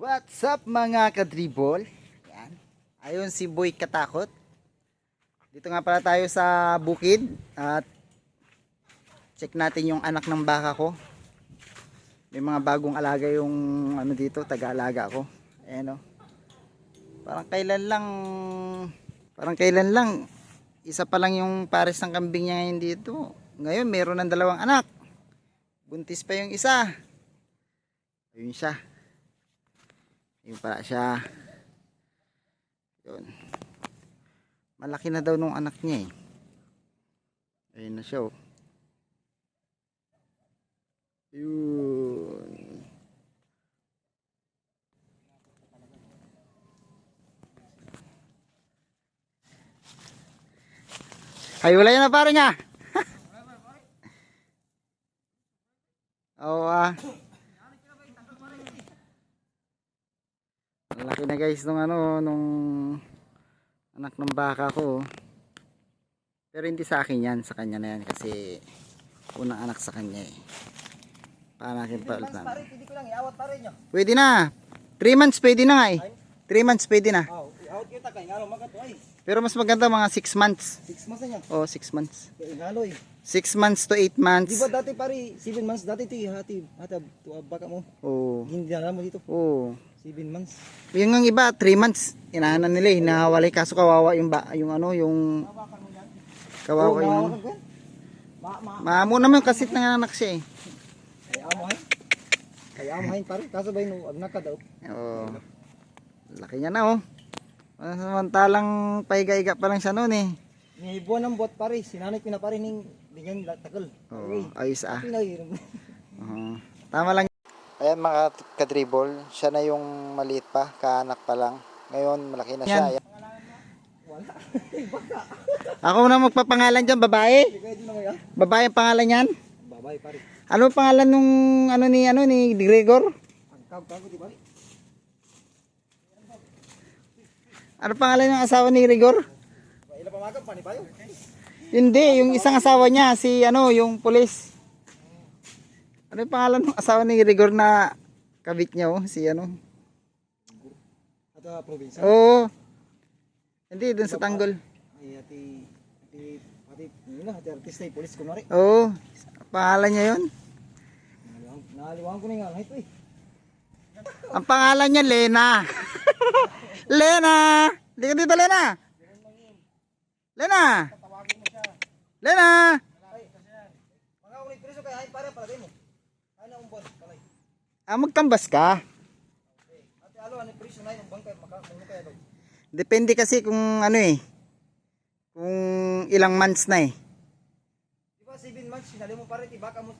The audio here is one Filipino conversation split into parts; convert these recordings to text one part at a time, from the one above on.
What's up mga kadribol? Yan. Ayun si Boy Katakot. Dito nga pala tayo sa bukid at check natin yung anak ng baka ko. May mga bagong alaga yung ano dito, taga-alaga ko. Ayan o. Parang kailan lang parang kailan lang isa pa lang yung pares ng kambing niya ngayon dito. Ngayon meron ng dalawang anak. Buntis pa yung isa. Ayun siya. Yun pala siya. Yun. Malaki na daw nung anak niya eh. Ayun na siya oh. Yun. Ay, wala yan na pare niya. Oo ah. Ang Laki na guys nung ano, nung anak ng baka ko. Pero hindi sa akin yan, sa kanya na yan kasi unang anak sa kanya eh. Para natin palitan. Pare, pwede ko lang iawat pare nyo. Pwede na. 3 months pwede na nga eh. 3 months pwede na. Oh, iawat kita kay ngalo magato ay. Pero mas maganda mga 6 months. 6 months na. Oh, 6 months. Ngalo eh. 6 months to 8 months. Di ba dati pare 7 months dati ti hati hati tuwa baka mo. Oh. Hindi na mo dito. Oh. 7 months. Yung ang iba 3 months. Inahanan nila eh. Nahawalay kaso kawawa yung ba, yung ano, yung kawawa yung ma Maamo naman kasi nanganak siya eh. kay amo hay. Kay amo hay pare. Kaso ba yung agnaka daw. Oo. Laki niya na oh. Samantalang pahiga-higa pa lang siya noon eh. Ni buwan ng bot pare. Sinanay ko na pare ning bigyan takal. Oo, ayos ah. Pinay. Oo. Tama lang. Ayan mga kadribble, siya na yung maliit pa, kaanak pa lang. Ngayon malaki na siya. Ayan. Wala. Ako na magpapangalan dyan, babae. Babae ang pangalan niyan. Babay pare. Ano ang pangalan nung ano ni ano ni Gregor? Ano pangalan ng asawa ni Gregor? Hindi, yung isang asawa niya, si ano, yung pulis. Ano yung pangalan ng asawa ni Rigor na kabit niya, oh, si ano? Ato probinsya. Oo. Hindi, dun sa Tanggol. Ay ati ati ati yun na ati artista ay police kunwari. Oo. Pangalan niya yun. Naliwang naliwang ko na nga ito eh. Ang pangalan niya, Lena. Lena! Hindi ka dito, Lena! Lena! Lena! Mga ulit preso kay hay para para din mo. Ay na umbon palay. Ah, magkambas ka. Ate alo ani preso na yung bangkay. Depende kasi kung ano eh. Kung ilang months na eh. Di ba 7 months sinali mo pare tiba ka mo.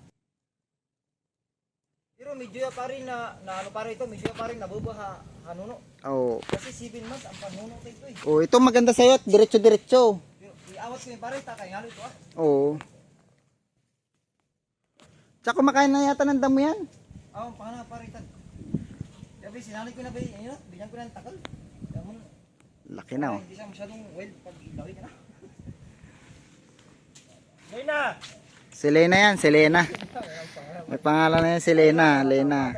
Pero medyo ya pare na na ano pare ito medyo ya pare nabuba ha hanuno. Oo. Kasi 7 months ang panuno kay ito eh. Oh, ito maganda sa'yo. Diretso-diretso. Pero iawat ko yung pare ta kay ngalo ito ah. Oo. Tsaka kumakain na yata ng damo yan. Ah, ang pangana pare tan. Sabi sinali ko na ba yun, binyan ko na ng takal. Damon Laki na oh. Hindi siya masyadong well pag ilawin ka na. Lena! Si Lena yan, si Lena. May pangalan na yan si Lena, Lena.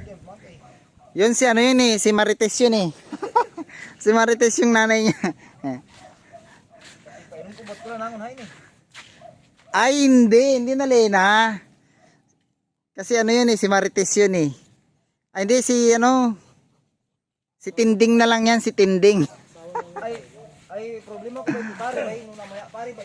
Yun si ano yun eh, si Marites yun eh. si Marites yung nanay niya. Eh. Ay hindi, hindi na Lena. Kasi ano yun eh, si Marites yun eh. Ay hindi, si ano, si Tinding na lang yan, si Tinding. Ay, ay problema ko pare ba nung namaya pare ba?